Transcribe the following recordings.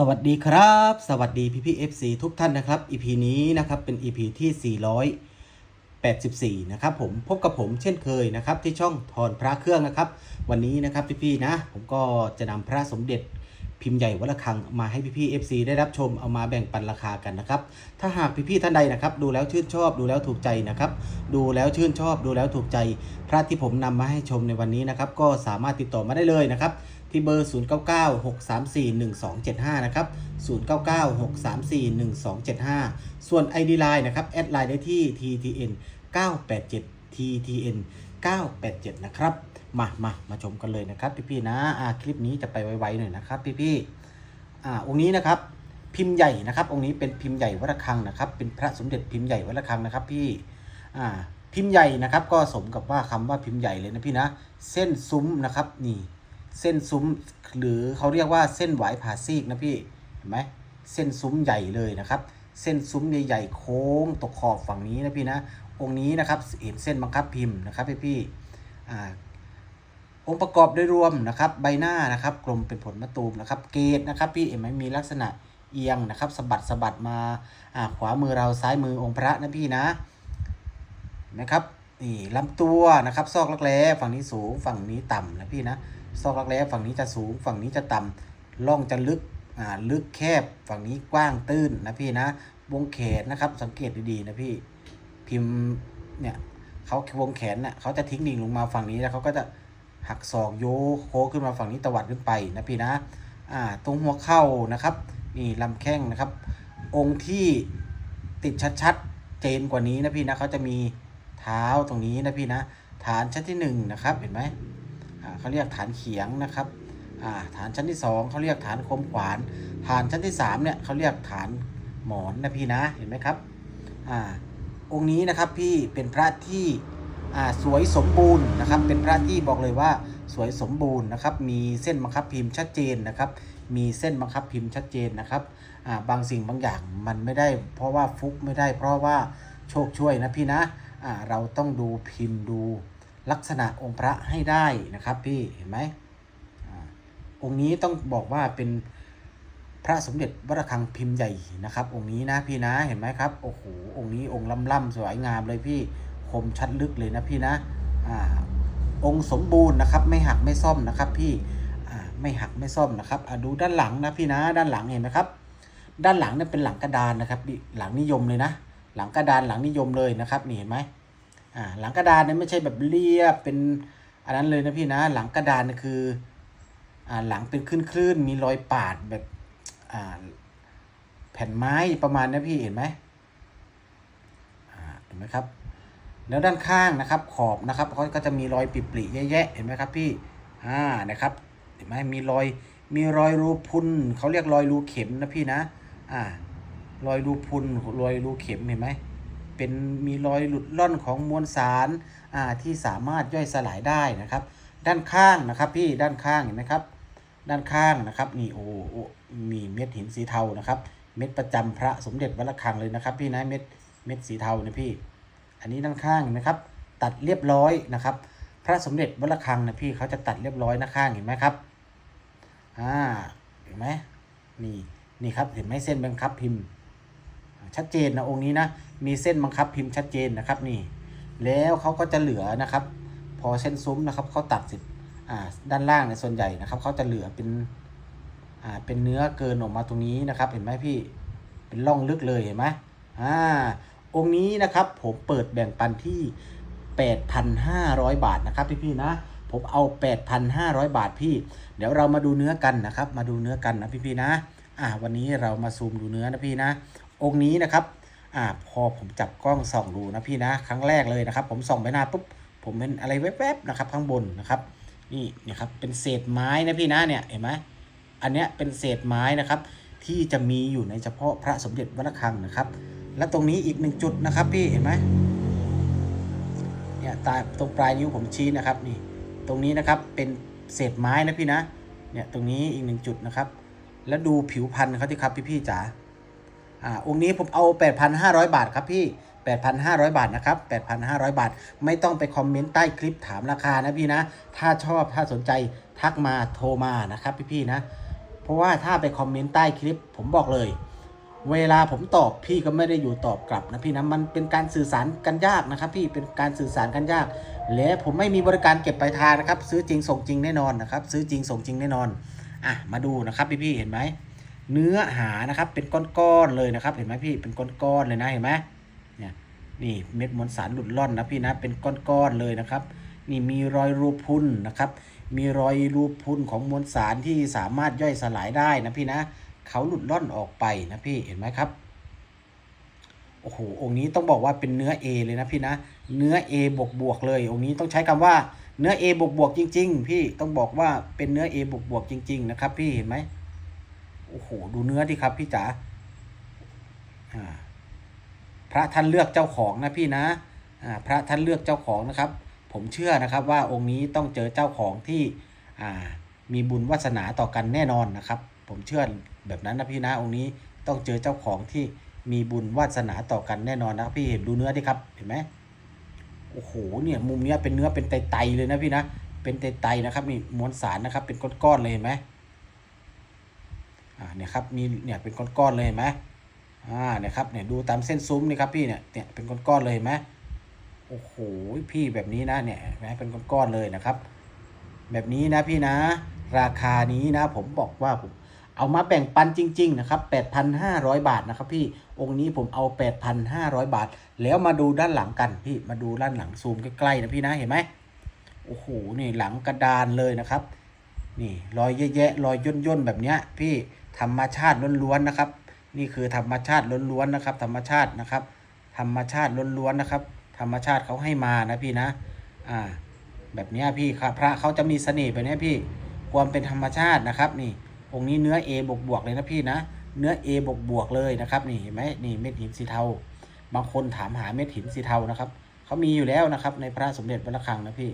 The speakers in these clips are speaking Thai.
สวัสดีครับ สวัสดีพี่พี่เอฟซีทุกท่านนะครับ EP นี้นะครับเป็น EP ที่ 484 นะครับผมพบกับผมเช่นเคยนะครับที่ช่องถอนพระเครื่องนะครับ วันนี้นะครับพี่พี่นะ ผมก็จะนำพระสมเด็จพิมพ์ใหญ่วัดระฆังมาให้พี่พี่เอฟซีได้รับชมเอามาแบ่งปันราคากันนะครับ ถ้าหากพี่พี่ท่านใดนะครับ ดูแล้วชื่นชอบดูแล้วถูกใจนะครับ ดูแล้วชื่นชอบดูแล้วถูกใจ พระที่ผมนำมาให้ชมในวันนี้นะครับ ก็สามารถติดต่อมาได้เลยนะครับ ที่เบอร์ 0996341275 นะครับ 0996341275 ส่วน ID Line นะครับ แอดไลน์ได้ที่ TTN 987 TTN 987 นะครับ มามามาชมกันเลยนะครับ พี่ๆนะคลิปนี้จะไปไวๆหน่อยนะครับ พี่ๆอ่าองค์นี้นะครับ พิมพ์ใหญ่นะครับ องค์นี้เป็นพิมพ์ใหญ่วัดระฆังนะครับ เป็นพระสมเด็จพิมพ์ใหญ่วัดระฆังนะครับ พี่อ่าพิมพ์ใหญ่นะครับ ก็สมกับว่าคำว่าพิมพ์ใหญ่เลยนะพี่นะ เส้นซุ้มนะครับนี่ เส้นซุ้มหรือเขาเรียกว่าเส้นไหวผ่าซีกนะพี่เห็นไหมเส้นซุ้มใหญ่เลยนะครับ เส้นซุ้มใหญ่ๆโค้งตกขอบฝั่งนี้นะพี่นะองค์นี้นะครับเห็นเส้นบังคับพิมพ์นะครับพี่พี่อ่าองค์ประกอบโดยรวมนะครับ ใบหน้านะครับ กลมเป็นผลมะตูมนะครับ เกตนะครับ พี่เห็นไหมมีลักษณะเอียงนะครับสะบัดสะบัดมาอ่าขวามือเราซ้ายมือองค์พระนะพี่นะนะครับนี่ลำตัวนะครับ ซอกรักแร้ฝั่งนี้สูงฝั่งนี้ต่ำนะพี่นะ ซอกรักแร้ฝั่งนี้จะสูง ฝั่งนี้จะต่ำร่องจะลึกอ่าลึกแคบฝั่งนี้กว้างตื้นนะพี่นะวงแขนนะครับ สังเกตดีๆนะพี่พิมพ์เนี่ยเขาวงแขนเนี่ยเขาจะทิ้งดิ่งลงมาฝั่งนี้แล้วเขาก็จะหักศอกโยโค้ขึ้นมาฝั่งนี้ตวัดขึ้นไปนะพี่นะอ่าตรงหัวเข่านะครับนี่ลำแข้งนะครับ องค์ที่ติดชัดๆเจนกว่านี้นะพี่นะเขาจะมีเท้าตรงนี้นะพี่นะ ฐานชั้นที่หนึ่งนะครับเห็นไหม เขาเรียกฐานเขียงนะครับฐานชั้นที่สองเขาเรียกฐานคมขวาน ฐานชั้นที่สามเนี่ยเขาเรียกฐานหมอนนะพี่นะเห็นไหมครับอ่าองค์นี้นะครับพี่เป็นพระที่สวยสมบูรณ์นะครับ เป็นพระที่บอกเลยว่าสวยสมบูรณ์นะครับ มีเส้นบังคับพิมพ์ชัดเจนนะครับ มีเส้นบังคับพิมพ์ชัดเจนนะครับาบางสิ่งบางอย่างมันไม่ได้เพราะว่าฟุกไม่ได้เพราะว่าโชคช่วยนะพี่นะเราต้องดูพิมพ์ดู ลักษณะองค์พระให้ได้นะครับพี่เห็นไหมอองค์นี้ต้องบอกว่าเป็นพระสมเด็จวรคังพิมพ์ใหญ่นะครับ องค์นี้นะพี่นะเห็นไหมครับโอ้โหองค์นี้องค์ล่ำๆสวยงามเลยพี่คมชัดลึกเลยนะพี่นะอ่าองค์สมบูรณ์นะครับ ไม่หักไม่ซ่อมนะครับ พี่อ่าไม่หักไม่ซ่อมนะครับอ่าดูด้านหลังนะพี่นะ ด้านหลังเห็นไหมครับ ด้านหลังเนี่ยเป็นหลังกระดานนะครับหลังนิยมเลยนะ หลังกระดานหลังนิยมเลยนะครับนี่เห็นไหม อ่าหลังกระดานเนี่ยไม่ใช่แบบเรียบเป็นอันนั้นเลยนะพี่นะ หลังกระดานเนี่ยคืออ่าหลังเป็นคลื่นคลื่นๆมีรอยปาดแบบอ่าแผ่นไม้ประมาณนี้พี่เห็นไหมอ่าเห็นไหมครับ แล้วด้านข้างนะครับขอบนะครับเขาก็จะมีรอยปริๆแยะๆเห็นไหมครับพี่อ่านะครับเห็นไหมมีรอยมีรอยรูพุนเขาเรียกรอยรูเข็มนะพี่นะ อ่ารอยรูพุนรอยรูเข็มเห็นไหม เป็นมีรอยหลุดล่อนของมวลสารอ่าที่สามารถย่อยสลายได้นะครับ ด้านข้างนะครับพี่ด้านข้างเห็นไหมครับ ด้านข้างนะครับนี่โอ้โอ้มีเม็ดหินสีเทานะครับ เม็ดประจำพระสมเด็จวัดระฆังเลยนะครับ พี่นะเม็ดเม็ดสีเทานะพี่ อันนี้ด้านข้างเห็นะครับ ตัดเรียบร้อยนะครับ พระสมเด็จวัดระฆังนะพี่เขาจะตัดเรียบร้อยนะข้างเห็นไหมครับอ่าเห็นไหมนี่นี่ครับเห็นไหมเส้นบังคับพิมพ์ ชัดเจนนะองค์นี้นะมีเส้นบังคับพิมพ์ชัดเจนนะครับนี่ แล้วเขาก็จะเหลือนะครับ พอเส้นซุ้มนะครับเขาตัดเสร็จด้านล่างในส่วนใหญ่นะครับเขาจะเหลือเป็นเป็นเนื้อเกินออกมาตรงนี้นะครับ เห็นไหมพี่เป็นร่องลึกเลยเห็นไหมอ่าองค์นี้นะครับผมเปิดแบ่งปันที่ 8,500 บาทนะครับพี่ๆนะผมเอา 8,500 บาทพี่ เดี๋ยวเรามาดูเนื้อกันนะครับ มาดูเนื้อกันนะพี่ๆนะ อ่าวันนี้เรามาซูมดูเนื้อนะพี่นะ องค์นี้นะครับอ่าพอผมจับกล้องส่องดูนะพี่นะ ครั้งแรกเลยนะครับ ผมส่องไปหน้าปุ๊บผมเป็นอะไรแวบๆนะครับข้างบนนะครับ นี่นี่ครับเป็นเศษไม้นะพี่นะเนี่ยเห็นไหมอันเนี้ยเป็นเศษไม้นะครับ ที่จะมีอยู่ในเฉพาะพระสมเด็จวัดระฆังนะครับ และตรงนี้อีกหนึ่งจุดนะครับพี่เห็นไหมเนี่ยตาตรงปลายนิ้วผมชี้นะครับนี่ตรงนี้นะครับเป็นเศษไม้นะพี่นะเนี่ยตรงนี้อีกหนึ่งจุดนะครับ แล้วดูผิวพันธุ์เขาที่ครับพี่ๆจ๋า อ่าองค์นี้ผมเอา 8,500 บาทครับพี่ 8,500 บาทนะครับ 8,500 บาท ไม่ต้องไปคอมเมนต์ใต้คลิปถามราคานะพี่นะ ถ้าชอบถ้าสนใจทักมาโทรมานะครับพี่พี่ๆนะ เพราะว่าถ้าไปคอมเมนต์ใต้คลิปผมบอกเลย เวลาผมตอบพี่ก็ไม่ได้อยู่ตอบกลับนะพี่นะ มันเป็นการสื่อสารกันยากนะครับ พี่ เป็นการสื่อสารกันยาก และผมไม่มีบริการเก็บปลายทางนะครับ ซื้อจริงส่งจริงแน่นอนนะครับ ซื้อจริงส่งจริงแน่นอน อะ มาดูนะครับพี่ๆเห็นไหม เนื้อหานะครับ เป็นก้อนๆเลยนะครับ เห็นไหมพี่เป็นก้อนๆเลยนะเห็นไหมเนี่ยนี่เม็ดมวลสารหลุดล่อนนะพี่นะเป็นก้อนๆเลยนะครับ นี่มีรอยรูพุนนะครับ มีรอยรูพุนของมวลสารที่สามารถย่อยสลายได้นะพี่นะเขาหลุดล่อนออกไปนะพี่เห็นไหมครับโอ้โหองค์นี้ต้องบอกว่าเป็นเนื้อ A เลยนะพี่นะเนื้อ A บวกบวกเลย องค์นี้ต้องใช้คำว่าเนื้อ A บวกบวกจริง ๆ พี่ต้องบอกว่าเป็นเนื้อ A บวกบวกจริง ๆ นะครับ พี่เห็นไหม โอ้โหดูเนื้อดิครับพี่จ๋าพระท่านเลือกเจ้าของนะพี่นะพระท่านเลือกเจ้าของนะครับ ผมเชื่อนะครับว่าองค์นี้ต้องเจอเจ้าของที่มีบุญวาสนาต่อกันแน่นอนนะครับ ผมเชื่อแบบนั้นนะพี่นะองค์นี้ต้องเจอเจ้าของที่มีบุญวาสนาต่อกันแน่นอนนะพี่เห็นดูเนื้อดิครับเห็นไหมโอ้โหเนี่ยมุมเนี้ยเป็นเนื้อเป็นไตๆเลยนะพี่นะเป็นไตๆนะครับนี่มวลสารนะครับเป็นก้อนๆเลยเห็นไหม อ่าเนี่ยครับมีเนี่ยเป็นก้อนๆเลยเห็นไหมอ่าเนี่ยครับเนี่ยดูตามเส้นซุ้มนี่ครับพี่เนี่ยเนี่ยเป็นก้อนๆเลยเห็นไหมโอ้โหพี่แบบนี้นะเนี่ยเห็นไหมเป็นก้อนๆเลยนะครับ แบบนี้นะพี่นะ ราคานี้นะ ผมบอกว่าผมเอามาแบ่งปันจริง ๆ นะครับ 8,500 บาทนะครับพี่ องค์นี้ผมเอา 8,500 บาท แล้วมาดูด้านหลังกันพี่ มาดูด้านหลังซูมใกล้ๆนะพี่นะ เห็นไหมโอ้โห นี่หลังกระดานเลยนะครับ นี่รอยแยะๆรอยย่นๆแบบเนี้ยพี่ ธรรมชาติล้วนๆนะครับ นี่คือธรรมชาติล้วนๆนะครับ ธรรมชาตินะครับ ธรรมชาติล้วนๆนะครับ ธรรมชาติเขาให้มานะพี่นะอ่าแบบนี้พี่ครับพระเขาจะมีเสน่ห์แบบเนี้ยพี่ความเป็นธรรมชาตินะครับ นี่องค์นี้เนื้อ A บวกบวกเลยนะพี่นะ เนื้อ A บวกบวกเลยนะครับ นี่เห็นไหมนี่เม็ดหินสีเทา บางคนถามหาเม็ดหินสีเทานะครับเขามีอยู่แล้วนะครับ ในพระสมเด็จวัดระฆังนะพี่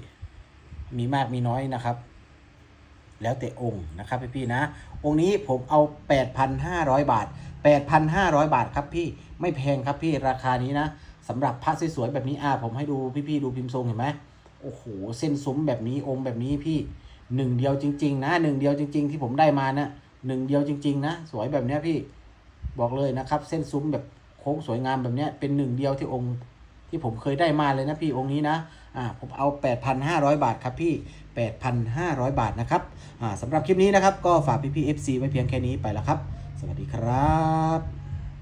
มีมากมีน้อยนะครับ แล้วแต่องค์นะครับพี่พี่นะ องค์นี้ผมเอา 8,500 บาท 8,500 บาทครับพี่ไม่แพงครับพี่ราคานี้นะสำหรับพระสวยๆแบบนี้อ่าผมให้ดูพี่ๆดูพิมพ์ทรงเห็นไหมโอ้โหเส้นซุ้มแบบนี้องค์แบบนี้พี่หนึ่งเดียวจริง ๆ นะหนึ่งเดียวจริง ๆ ที่ผมได้มานะหนึ่งเดียวจริง ๆ นะ สวยแบบเนี้ยพี่บอกเลยนะครับ เส้นซุ้มแบบโค้งสวยงามแบบเนี้ยเป็นหนึ่งเดียวที่องค์ ที่ผมเคยได้มาเลยนะพี่องค์นี้นะอ่าผมเอา 8,500 บาทครับพี่ 8,500 บาทนะครับอ่าสำหรับคลิปนี้นะครับก็ฝากพี่พี่ FC ไว้เพียงแค่นี้ไปแล้วครับ สวัสดีครับ